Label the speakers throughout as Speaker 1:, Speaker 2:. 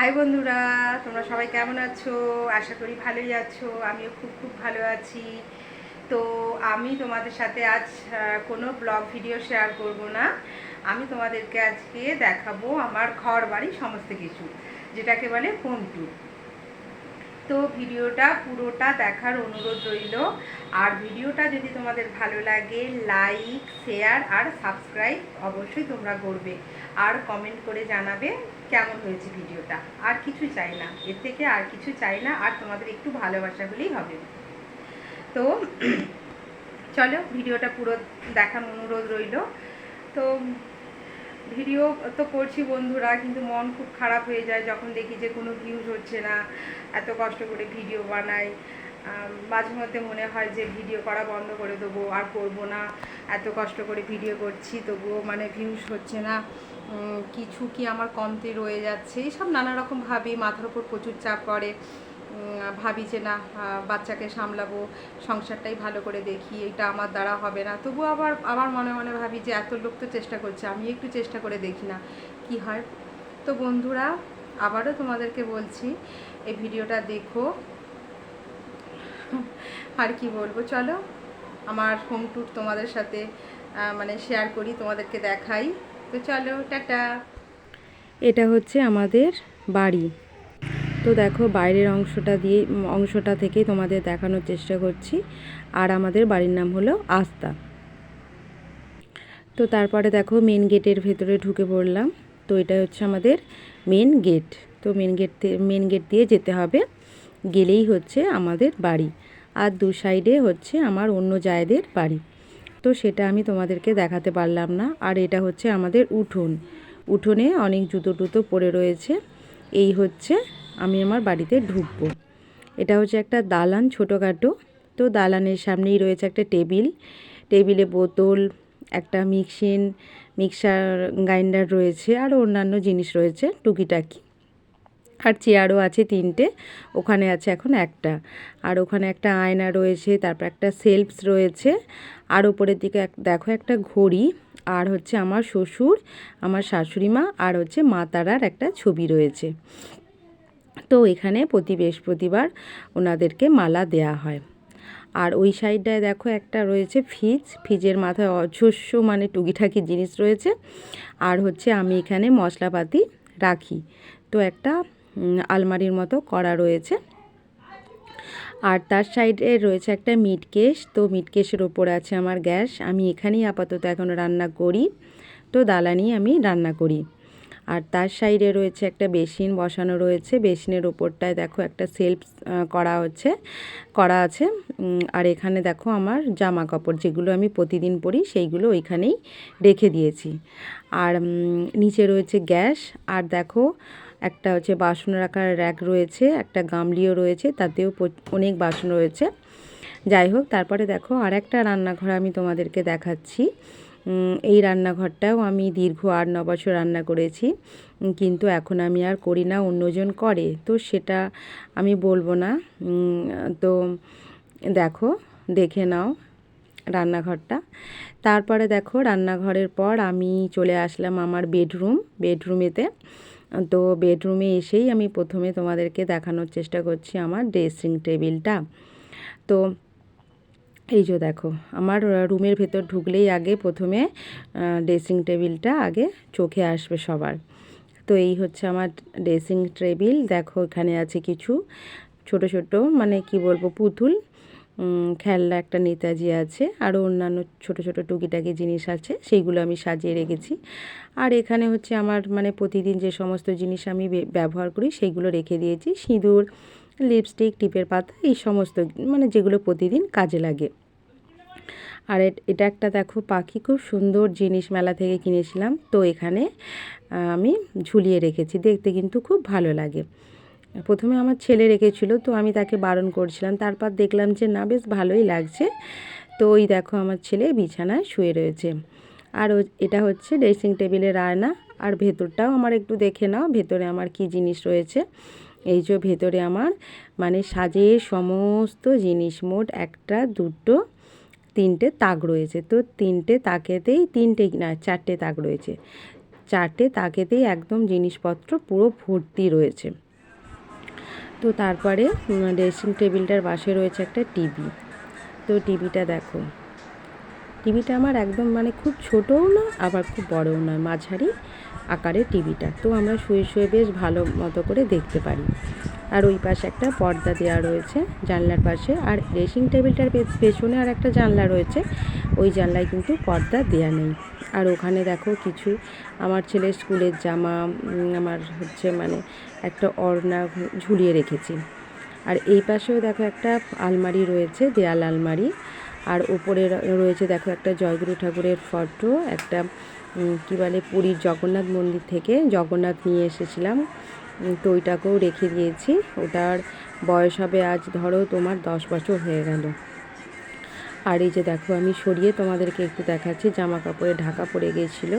Speaker 1: High বন্ধুরা, তোমরা সবাই কেমন আছো? আশা করি ভালোই আছো, আমিও খুব খুব ভালো আছি। তো আমি তোমাদের সাথে আজ কোনো ব্লগ ভিডিও শেয়ার করব না। আমি তোমাদেরকে আজকে দেখাবো আমার ঘর বাড়ি সমস্ত কিছু, যেটাকে বলে হোম ট্যুর তো ভিডিওটা পুরোটা দেখার অনুরোধ রইল। আর ভিডিওটা যদি তোমাদের ভালো লাগে লাইক শেয়ার আর সাবস্ক্রাইব অবশ্যই তোমরা করবে। আর কমেন্ট করে জানাবে কেমন হয়েছে ভিডিওটা? আর কিছু চাই না। এর থেকে আর কিছু চাই না, আর তোমাদের একটু ভালোবাসা হলেই হবে। তো, চলো, ভিডিওটা পুরো দেখার অনুরোধ রইল। তো, ভিডিও তো করছি বন্ধুরা, কিন্তু মন খুব খারাপ হয়ে যায় যখন দেখি যে কোনো ভিউজ হচ্ছে না, এত কষ্ট করে ভিডিও বানাই। মাঝে মধ্যে মনে হয় যে ভিডিও করা বন্ধ করে দেবো, আর করব না। এত কষ্ট করে ভিডিও করছি, তবুও মানে ভিউজ হচ্ছে না। কিছু কি আমার কমতে রয়ে যাচ্ছে? এইসব নানা রকম ভাবি, মাথার উপর প্রচুর চাপ পড়ে। ভাবি যে না বাচ্চাকে সামলাবো, সংসারটাই ভালো করে দেখি, এটা আমার দ্বারা হবে না। তবু আবার আবার মনে মনে ভাবি যে এত লোক তো চেষ্টা করছে, আমি একটু চেষ্টা করে দেখি না, কি হয়? তো বন্ধুরা, আবারও তোমাদেরকে বলছি, এই ভিডিওটা দেখো। আর কি বলব? চলো, আমার হোম ট্যুর তোমাদের সাথে মানে শেয়ার করি, তোমাদেরকে দেখাই। তো চলো, টাটা। এটা হচ্ছে আমাদের বাড়ি। তো দেখো, বাইরের অংশটা দিয়ে, অংশটা থেকেই তোমাদের দেখানোর চেষ্টা করছি। আর আমাদের বাড়ির নাম হলো আস্তা। তো তারপরে দেখো মেন গেটের ভেতরে ঢুকে পড়লাম। তো এটা হচ্ছে আমাদের মেন গেট তো মেন গেট মেন গেট দিয়ে যেতে হবে। গেলেই হচ্ছে আমাদের বাড়ি। আর দু সাইডে হচ্ছে আমার অন্য জায়দের বাড়ি। তো সেটা আমি তোমাদেরকে দেখাতে পারলাম না। আর এটা হচ্ছে আমাদের উঠোন। উঠোনে অনেক জুতো টুতো পড়ে রয়েছে। এই হচ্ছে আমি আমার বাড়িতে ঢুকবো। এটা হচ্ছে একটা দালান ছোটোখাটো। তো দালানের সামনেই রয়েছে একটা টেবিল। টেবিলে বোতল, একটা মিক্সিন, মিক্সার, গ্রাইন্ডার রয়েছে, আরও অন্যান্য জিনিস রয়েছে, টুকিটাকি। আর চেয়ারও আছে তিনটে, ওখানে আছে এখন একটা। আর ওখানে একটা আয়না রয়েছে, তারপর একটা সেলফস রয়েছে, আর ওপরের দিকে এক- দেখো একটা ঘড়ি, আর হচ্ছে আমার শ্বশুর, আমার শাশুড়ি মা, আর হচ্ছে মা তারার একটা ছবি রয়েছে। তো এখানে প্রতি বৃহস্পতিবার ওনাদেরকে মালা দেয়া হয়। আর ওই সাইডটায় দেখো একটা রয়েছে ফ্রিজ, ফ্রিজের মাথায় অজস্র মানে টুকিটাকি জিনিস রয়েছে। আর হচ্ছে আমি এখানে মশলাপাতি রাখি। তো একটা আলমারির মতো করা রয়েছে। আর তার সাইডে রয়েছে একটা মিট কেস তো মিট কেসের ওপর আছে আমার গ্যাস। আমি এখানেই আপাতত এখন রান্না করি। তো দালানি আমি রান্না করি। আর তার সাইডে রয়েছে একটা বেসিন বসানো রয়েছে। বেসিনের ওপরটায় দেখো একটা সেলফ করা হচ্ছে, করা আছে। আর এখানে দেখো আমার জামা কাপড় যেগুলো আমি প্রতিদিন পরি সেইগুলো ওইখানেই রেখে দিয়েছি। আর নিচে রয়েছে গ্যাস। আর দেখো একটা হচ্ছে বাসন রাখার র্যাক রয়েছে, একটা গামলিও রয়েছে, তাতেও অনেক বাসন রয়েছে। যাই হোক, তারপরে দেখো আর একটা রান্নাঘর আমি তোমাদেরকে দেখাচ্ছি। এই রান্নাঘরটাও আমি দীর্ঘ আট ন বছর রান্না করেছি। কিন্তু এখন আমি আর করি না, অন্যজন করে। তো সেটা আমি বলব না। তো দেখো, দেখে নাও রান্নাঘরটা। তারপরে দেখো, রান্নাঘরের পর আমি চলে আসলাম আমার বেডরুম, বেডরুমেতে। তো বেডরুমে এসেই আমি প্রথমে তোমাদেরকে দেখানোর চেষ্টা করছি আমার ড্রেসিং টেবিলটা। তো এই যে দেখো, আমার রুমের ভেতর ঢুকলেই আগে প্রথমে ড্রেসিং টেবিলটা আগে চোখে আসবে সবার। তো এই হচ্ছে আমার ড্রেসিং টেবিল দেখো এখানে আছে কিছু ছোট ছোট মানে কি বলব, পুতুল খেলনা একটা নেতাজি আছে আরও অন্যান্য ছোট ছোট টুকিটাকি জিনিস আছে, সেইগুলো আমি সাজিয়ে রেখেছি। আর এখানে হচ্ছে আমার মানে প্রতিদিন যে সমস্ত জিনিস আমি ব্যবহার করি, সেইগুলো রেখে দিয়েছি। সিঁদুর লিপস্টিক টিপের পাতা, এই সমস্ত মানে যেগুলো প্রতিদিন কাজে লাগে। আর এট- একটা দেখো পাখি, খুব সুন্দর জিনিস মেলা থেকে কিনেছিলাম। তো এখানে আমি ঝুলিয়ে রেখেছি, দেখতে কিন্তু খুব ভালো লাগে। প্রথমে আমার ছেলে রেখেছিল, তো আমি তাকে বারণ করছিলাম। তারপর দেখলাম যে, না, বেশ ভালোই লাগছে। তো ওই দেখো আমার ছেলে বিছানায় শুয়ে রয়েছে। আর এটা হচ্ছে ড্রেসিং টেবিলের আয়না। আর ভেতরটাও আমার একটু দেখে নাও, ভেতরে আমার কি জিনিস রয়েছে। এই যে ভেতরে আমার মানে সাজের সমস্ত জিনিস, মোট একটা, দুটো, তিনটে তাক রয়েছে। তো তিনটে তাকেতেই, তিনটে না, চারটে তাক রয়েছে। চারটে তাকেতেই একদম জিনিসপত্র পুরো ভর্তি রয়েছে। তো তারপরে ড্রেসিং টেবিলটার পাশে রয়েছে একটা টিভি। তো টিভিটা দেখো। টিভিটা আমার একদম মানে খুব ছোটও না, আবার খুব বড়ও নয়, মাঝারি আকারের টিভিটা। তো আমরা শুয়ে শুয়ে বেশ ভালো মতো করে দেখতে পারি। আর ওই পাশে একটা পর্দা দেওয়া রয়েছে জানলার পাশে, আর ড্রেসিং টেবিলটার পেছনে আর একটা জানলা রয়েছে, ওই জানলায় কিন্তু পর্দা দেওয়া নেই। আর ওখানে দেখো কিছু আমার ছেলের স্কুলের জামা আমার হচ্ছে মানে একটা ওড়না ঝুলিয়ে রেখেছি। আর এই পাশেও দেখো একটা আলমারি রয়েছে, দেয়াল আলমারি। আর ওপরে রয়েছে দেখো একটা জয়গুরু ঠাকুরের ফটো একটা কী বলে, পুরীর জগন্নাথ মন্দির থেকে জগন্নাথ নিয়ে এসেছিলাম। তো ওইটাকেও রেখে দিয়েছি। ওটার বয়স হবে আজ ধরো তোমার দশ বছর হয়ে গেল। আর এই যে দেখো আমি সরিয়ে তোমাদেরকে একটু দেখাচ্ছি জামা কাপড়ে ঢাকা পড়ে গিয়েছিল।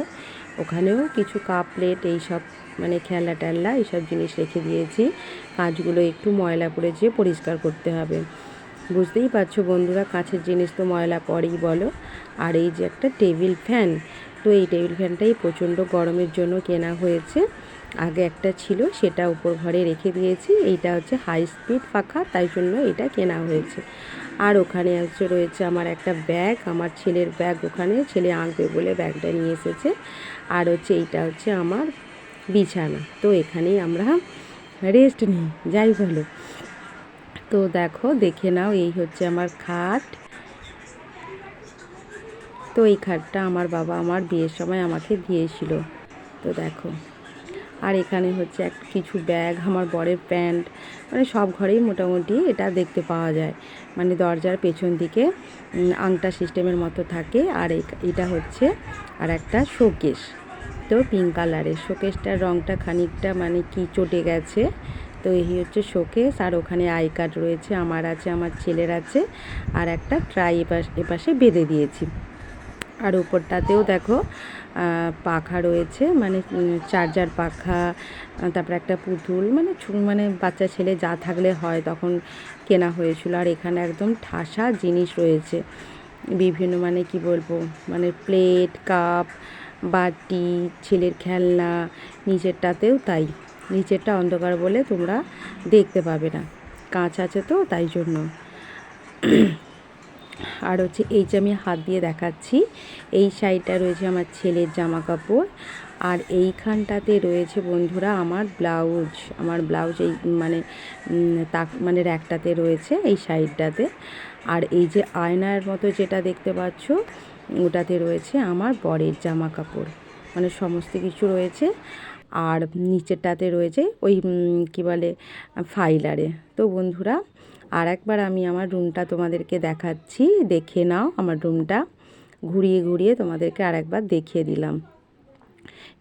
Speaker 1: ওখানেও কিছু কাপ প্লেট এইসব মানে খেলা টেল্লা এইসব জিনিস রেখে দিয়েছি। কাজগুলো একটু ময়লা পড়েছে, পরিষ্কার করতে হবে। বুঝতেই পারছ বন্ধুরা কাঁচের জিনিস তো ময়লা পরেই বলো। আর এই যে একটা টেবিল ফ্যান, তো এই টেবিল ফ্যানটাই প্রচণ্ড গরমের জন্য কেনা হয়েছে। আগে একটা ছিল, সেটা উপর ঘরে রেখে দিয়েছি। এইটা হচ্ছে হাই স্পিড পাখা তাই জন্য এটা কেনা হয়েছে। আর ওখানে হচ্ছে রয়েছে আমার একটা ব্যাগ, আমার ছেলের ব্যাগ ওখানে, ছেলে আঁকবে বলে ব্যাগটা নিয়ে এসেছে। আর হচ্ছে এইটা হচ্ছে আমার বিছানা, তো এখানেই আমরা রেস্ট নিই, যাই বলো। তো দেখো, দেখে নাও, এই হচ্ছে আমার খাট। তো এই খাটটা আমার বাবা আমার বিয়ের সময় আমাকে দিয়েছিল। তো দেখো, আর এখানে হচ্ছে এক, কিছু ব্যাগ, আমার বরের প্যান্ট মানে সব ঘরেই মোটামুটি এটা দেখতে পাওয়া যায়। মানে দরজার পেছন দিকে আংটা সিস্টেমের মতো থাকে, আর এটা হচ্ছে আর একটা শোকেস তো পিঙ্ক কালারের শোকেসটার রঙটা খানিকটা মানে কি চটে গেছে তো এই হচ্ছে শোকেস, আর ওখানে আই কার্ড রয়েছে, আমার আছে, আমার ছেলের আছে, আর একটা ট্রাই এপাশ, এপাশে বেঁধে দিয়েছি। আর উপরটাতেও দেখো পাখা রয়েছে মানে চার্জার পাখা, তারপরে একটা পুতুল মানে মানে বাচ্চা ছেলে যা থাকলে হয়, তখন কেনা হয়েছিল। আর এখানে একদম ঠাসা জিনিস রয়েছে, বিভিন্ন মানে কি বলব মানে প্লেট, কাপ, বাটি, ছেলের খেলনা নিচেরটাতেও তাই। নিচেরটা অন্ধকার বলে তোমরা দেখতে পাবে না। কাঁচ আছে তো, তাই জন্য। আর হচ্ছে এই যে আমি হাত দিয়ে দেখাচ্ছি, এই সাইডটা রয়েছে আমার ছেলের জামা কাপড় আর এইখানটাতে রয়েছে বন্ধুরা আমার ব্লাউজ আমার ব্লাউজ এই মানে তাক মানে র্যাকটাতে রয়েছে এই সাইডটাতে। আর এই যে আয়নার মতো যেটা দেখতে পাচ্ছ, ওটাতে রয়েছে আমার বরের জামা কাপড় মানে সমস্ত কিছু রয়েছে। আর নিচেরটাতে রয়েছে ওই কী বলে, ফাইলারে। তো বন্ধুরা আর একবার আমি আমার রুমটা তোমাদেরকে দেখাচ্ছি, দেখে নাও আমার রুমটা। ঘুরিয়ে ঘুরিয়ে তোমাদেরকে আর একবার দেখিয়ে দিলাম।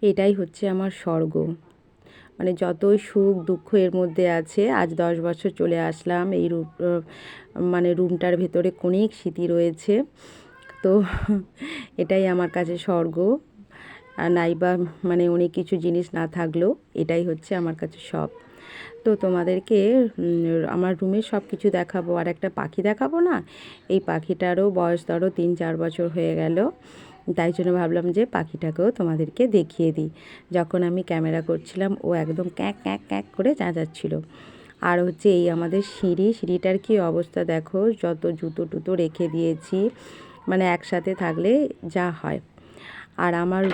Speaker 1: এটাই হচ্ছে আমার স্বর্গ। মানে যতই সুখ দুঃখ এর মধ্যে আছে, আজ দশ বছর চলে আসলাম, এই রুম মানে রুমটার ভেতরে অনেক স্মৃতি রয়েছে। তো এটাই আমার কাছে স্বর্গ। নাইবা মানে অনেক কিছু জিনিস না থাকলেও এটাই হচ্ছে আমার কাছে সব তো তোমাদেরকে আমার রুমে সব কিছু দেখাবো। আর একটা পাখি দেখাবো না? এই পাখিটারও বয়স ধরো তিন চার বছর হয়ে গেল। তাই জন্য ভাবলাম যে পাখিটাকেও তোমাদেরকে দেখিয়ে দিই। যখন আমি ক্যামেরা করছিলাম, ও একদম ক্যাঁক ক্যাঁক ক্যাঁক করে চেঁচাচ্ছিল আর হচ্ছে এই আমাদের সিঁড়ি, সিঁড়িটার কি অবস্থা দেখো? যত জুতো টুতো রেখে দিয়েছি। মানে একসাথে থাকলে যা হয়। আর আমার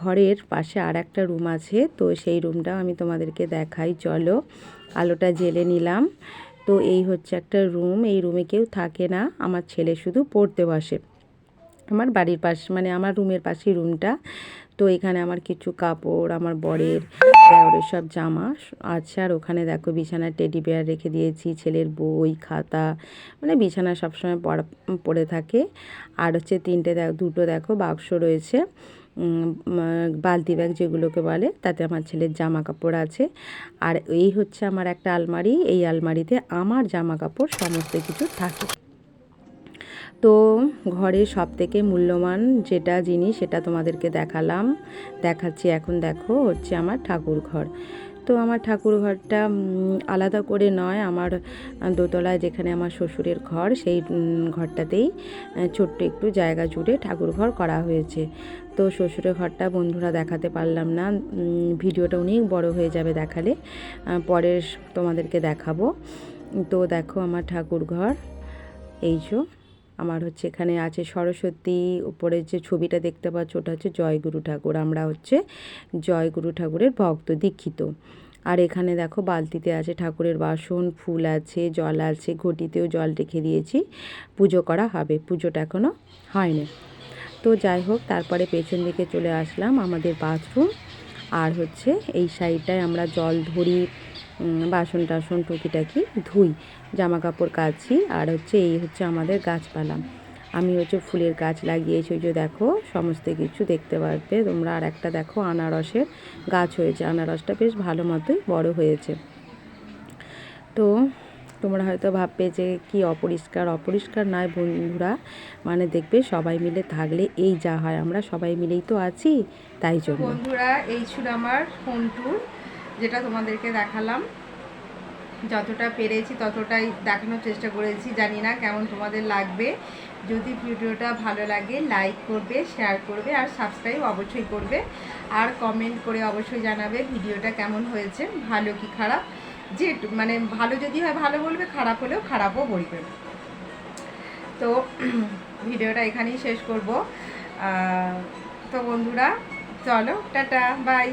Speaker 1: ঘরের পাশে আর একটা রুম আছে, তো সেই রুমটাও আমি তোমাদেরকে দেখাই। চলো, আলোটা জেলে নিলাম। তো এই হচ্ছে একটা রুম, এই রুমে কেউ থাকে না, আমার ছেলে শুধু পড়তে বসে। আমার বাড়ির পাশে মানে আমার রুমের পাশেই রুমটা। তো এখানে আমার কিছু কাপড়, আমার বরের দেওরের সব জামা। আছে আর ওখানে দেখো বিছানার টেডি বেয়ার রেখে দিয়েছি, ছেলের বই, খাতা মানে বিছানা সবসময় পড়া, পড়ে থাকে। আর হচ্ছে তিনটে দেখো দুটো দেখো বাক্স রয়েছে। বালতি ব্যাগ যেগুলোকে বলে, তাতে আমার ছেলের জামা কাপড় আছে। আর এই হচ্ছে আমার একটা আলমারি, এই আলমারিতে আমার জামা কাপড় সমস্ত কিছু থাকে। তো ঘরে সব থেকে মূল্যবান যেটা জিনিস সেটা তোমাদেরকে দেখালাম। দেখাচ্ছি এখন দেখো হচ্ছে আমার ঠাকুর ঘর। তো আমার ঠাকুর ঘরটা আলাদা করে নয়, আমার দোতলায় যেখানে আমার শ্বশুরের ঘর সেই ঘরটাতেই ছোট্ট একটু জায়গা জুড়ে ঠাকুর ঘর করা হয়েছে। তো শ্বশুরের ঘরটা বন্ধুরা দেখাতে পারলাম না ভিডিওটা অনেক বড় হয়ে যাবে দেখালে পরে তোমাদেরকে দেখাবো। তো দেখো আমার ঠাকুর ঘর, এই আমার হচ্ছে এখানে আছে সরস্বতী উপরের যে ছবিটা দেখতে পাচ্ছ ওটা হচ্ছে জয়গুরু ঠাকুর, আমরা হচ্ছে জয়গুরু ঠাকুরের ভক্ত, দীক্ষিত। আর এখানে দেখো বালতিতে আছে ঠাকুরের বাসন, ফুল আছে, জল আছে, ঘটিতেও জল রেখে দিয়েছি, পুজো করা হবে, পুজোটা এখনও হয়নি। তো যাই হোক, তারপরে পেছন দিকে চলে আসলাম আমাদের বাথরুম আর হচ্ছে এই সাইডটায় আমরা জল ধরি বাসন টাসন টুকিটাকি ধুই জামা কাপড় কাচি, আর হচ্ছে এই হচ্ছে আমাদের গাছপালা। আমি হচ্ছে ফুলের গাছ লাগিয়েছি, ওই যে দেখো, সমস্ত কিছু দেখতে পারবে তোমরা। আর একটা দেখো, আনারসের গাছ হয়েছে। আনারসটা বেশ ভালো মতোই বড় হয়েছে। তো তোমরা হয়তো ভাববে যে কি অপরিষ্কার? অপরিষ্কার নয় বন্ধুরা। মানে দেখবে সবাই মিলে থাকলে এই যা হয়, আমরা সবাই মিলেই তো আছি, তাই জন্য।
Speaker 2: বন্ধুরা, এই ছিল আমার হোম ট্যুর যেটা তোমাদেরকে দেখালাম, যতটা পেরেছি ততটাই দেখানোর চেষ্টা করেছি, জানি না কেমন তোমাদের লাগবে। যদি ভিডিওটা ভালো লাগে লাইক করবে শেয়ার করবে আর সাবস্ক্রাইব অবশ্যই করবে। আর কমেন্ট করে অবশ্যই জানাবে ভিডিওটা কেমন হয়েছে, ভালো কি খারাপ। যে মানে ভালো যদি হয় ভালো বলবে, খারাপ হলেও খারাপও বলবে। তো ভিডিওটা এখানেই শেষ করব। তো বন্ধুরা, চলো, টাটা বাই